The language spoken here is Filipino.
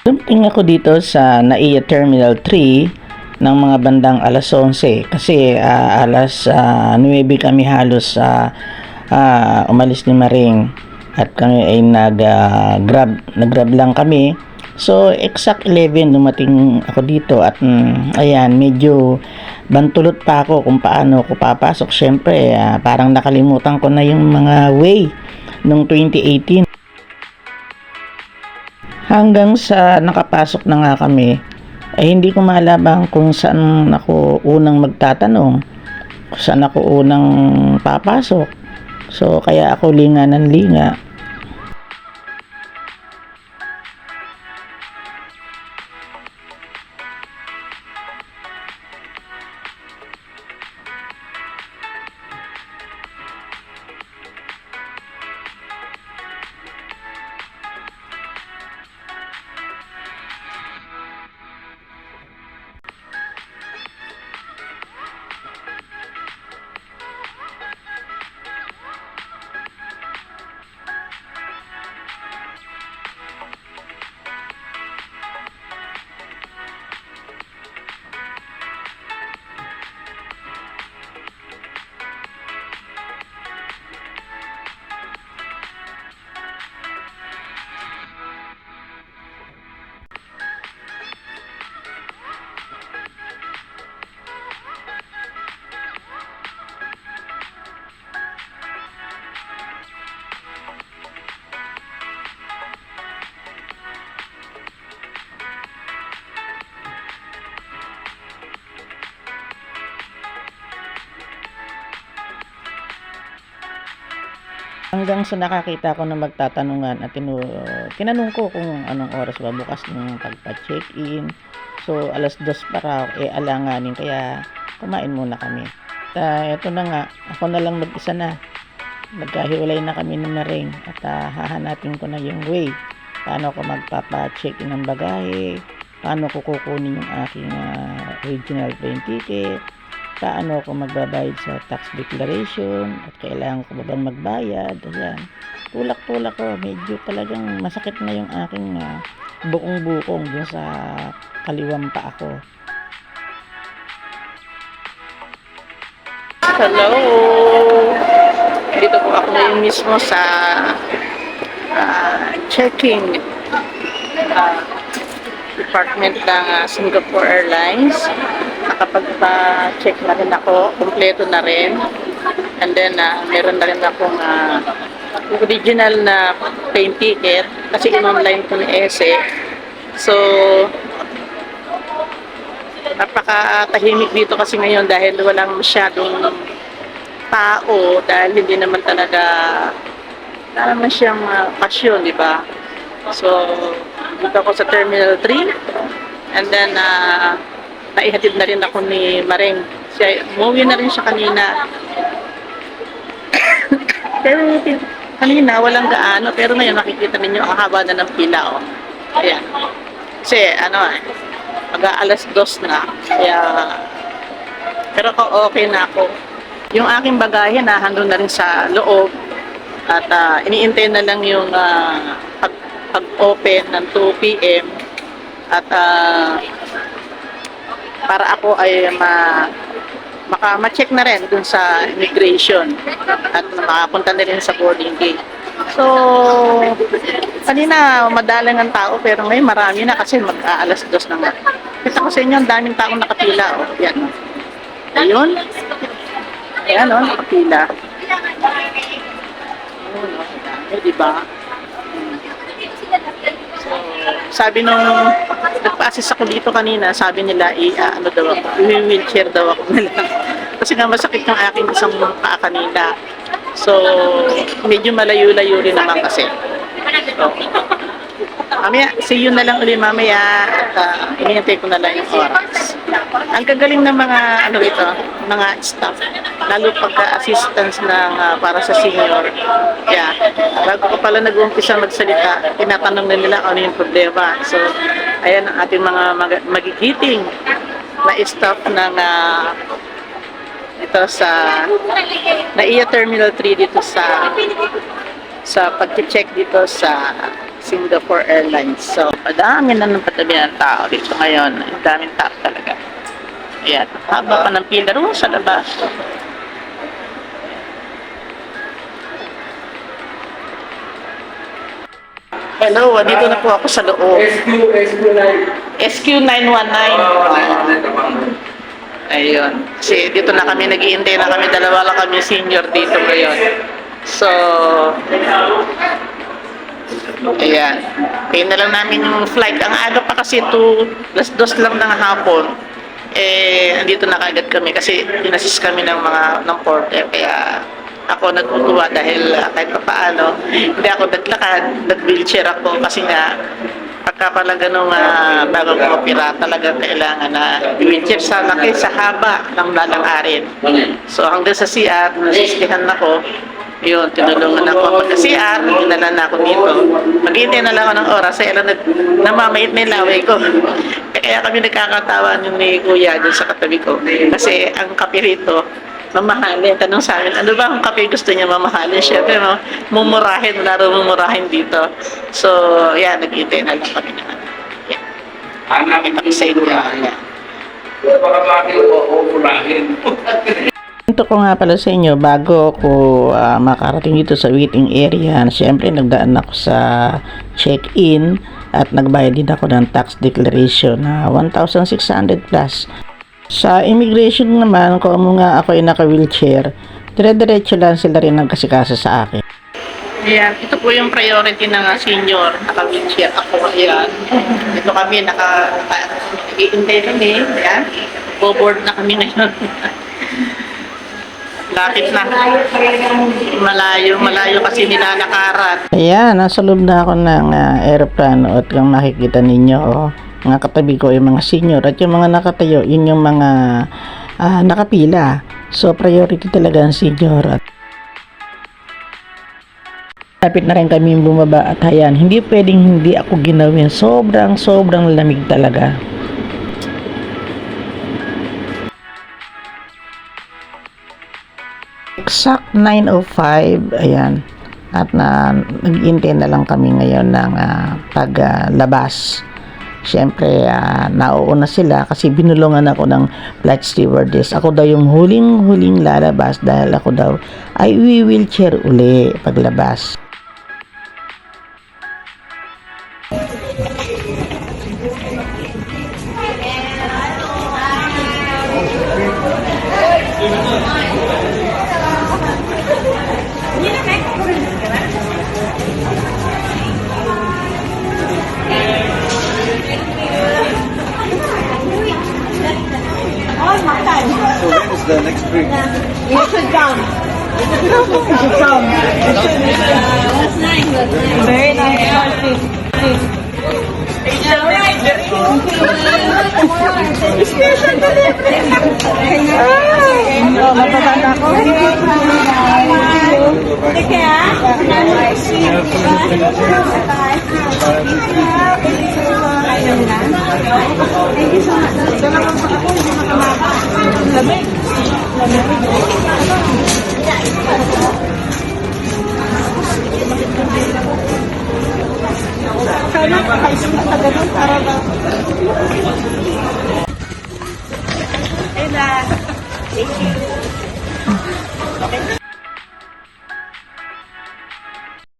Dumating ako dito sa NAIA Terminal 3 ng mga bandang alas 11 kasi ah, alas ah, 9 kami halos sa umalis ni Maring at kami ay nag ah, grab nag-grab lang kami. So exact 11 dumating ako dito at mm, ayan medyo bantulot pa ako kung paano ako papasok. Syempre ah, parang nakalimutan ko na yung mga way nung 2018 hanggang sa nakapasok na nga kami ay hindi ko malabang kung saan ako unang magtatanong kung saan ako unang papasok. So kaya ako linga ng linga hanggang sa nakakita ko na magtatanungan at tinu tinanong ko kung anong oras ba bukas ng pagpa-check-in. So alas dos pa raw eh alanganin. Kaya kumain muna kami. At eto na nga ako na lang mag-isa na. Nagkahiwalay na kami ng naring. At ah, hahanapin ko na yung way. Paano ko magpapa-check-in ng bagahe? Paano ko kukunin yung aking ah, original plane ticket paano ako magbabayad sa tax declaration at kailangan ko ba bang magbayad ayan tulak-tulak ko medyo talagang masakit na yung aking ah, bukong-bukong dun sa kaliwang pa ako Hello! Dito po ako ngayon mismo sa ah, checking ah, department ng ah, Singapore Airlines. Nakapagpa-check na rin ako, kompleto na rin. And then, ah, meron na rin akong ah, original na plane ticket kasi in-online ko ni ESE. So, napakatahimik dito kasi ngayon dahil walang masyadong tao dahil hindi naman talaga wala naman siyang uh, di ba? So, dito ako sa Terminal 3 and then uh, naihatid na rin ako ni Maring. Siya, umuwi na rin siya kanina. pero kanina walang gaano pero ngayon makikita ninyo ang haba na ng pila oh. Ayan. Kasi ano eh, mag alas dos na. Kaya, pero ko okay na ako. Yung aking bagahe na handun na rin sa loob at ah, iniintay na lang yung ah, pag, pag-open ng 2 p.m. at ah, para ako ay ma maka ma-check na rin dun sa immigration at makapunta na rin sa boarding gate. So, kanina madalang ang tao pero ngayon marami na kasi mag-aalas dos na nga. Kita ko sa inyo ang daming taong nakapila. Oh. Yan. Ayun. Ayan o, nakapila. Ayun o, dami, di ba? So, sabi nung nagpa-assist ako dito kanina, sabi nila, i ah, daw ako, i-wheelchair daw ako nila. Kasi nga masakit yung aking isang paa kanina. So, medyo malayo-layo rin naman kasi. So, mamaya, see you na lang ulit mamaya at uh, ko na lang yung oras. Ang gagaling ng mga, ano ito, mga staff, lalo pagka-assistance ng ah, para sa senior. Yeah, bago ko pala nag-uumpisa magsalita, tinatanong na nila ano yung problema. So, ayan ang ating mga mag- magigiting na staff ng ah, ito sa NAIA Terminal 3 dito sa sa pag-check dito sa Singapore Airlines. So, madami na ng patabi ng tao dito ngayon. Ang daming tao talaga. Ayan, haba pa ng pila roon sa labas. Hello, dito na po ako sa loob. SQ, SQ9. SQ919. Ayun. Kasi dito na kami, naghihintay na kami, dalawa lang kami senior dito ngayon. So, ayan. Pay na lang namin yung flight. Ang aga pa kasi to, last dos lang ng hapon. Eh, andito na kagad kami kasi inassist kami ng mga ng porter. Kaya ako nagkukuha dahil uh, kahit pa paano, hindi ako naglakad, nag-wheelchair ako kasi nga pagka pala ganun uh, bago ko opera, talaga kailangan na wheelchair sa laki, sa haba ng lalakarin. So hanggang sa CR, nasistihan ako. Yun, tinulungan ako pagka CR, dinala na ako dito. Maghintay na lang ako ng oras, ay alam na namamait na yung ko. Kaya kami nagkakatawa yung ni Kuya dun sa katabi ko. Kasi ang kape mamahalin. Tanong sa amin, ano ba ang kape gusto niya mamahalin? Siyempre, no, mumurahin, laro mumurahin dito. So, yan, naghintay na lang kami na. Yan. Kita ko sa inyo. Yan. Baka bakit o umurahin. Ito ko nga pala sa inyo, bago ako ah, makarating dito sa waiting area, siyempre nagdaan ako sa check-in at nagbayad din ako ng tax declaration na 1,600 plus. Sa immigration naman, kung mo nga ako ay naka-wheelchair, dire-diretso lang sila rin nagkasikasa sa akin. Ayan, ito po yung priority ng uh, senior, naka-wheelchair ako. Ayan. Ito kami, naka, nag-iintay kami. Ayan. Boboard na kami ngayon. Lapit na. Malayo, malayo kasi nilalakaran. Ayan, nasa loob na ako ng uh, aeroplano at kung makikita ninyo, oh, mga katabi ko yung mga senior at yung mga nakatayo, yun yung mga ah, nakapila. So, priority talaga ang senior. At Lapit na rin kami bumaba at hayan, hindi pwedeng hindi ako ginawin. Sobrang, sobrang lamig talaga. Exact 9.05, ayan. At na nag-intay na lang kami ngayon ng ah, paglabas. Siyempre, ah, nauuna sila kasi binulungan ako ng flight stewardess. Ako daw yung huling-huling lalabas dahil ako daw ay wheelchair uli paglabas. So when is the next break? You should come. You should come. That's nice. That's nice. Very nice. Please, please. All right. Special delivery. Oh, mapapanda ko. Take care. Thank you so much. Salamat sa ako. Hindi makamaka. Lamig. Sana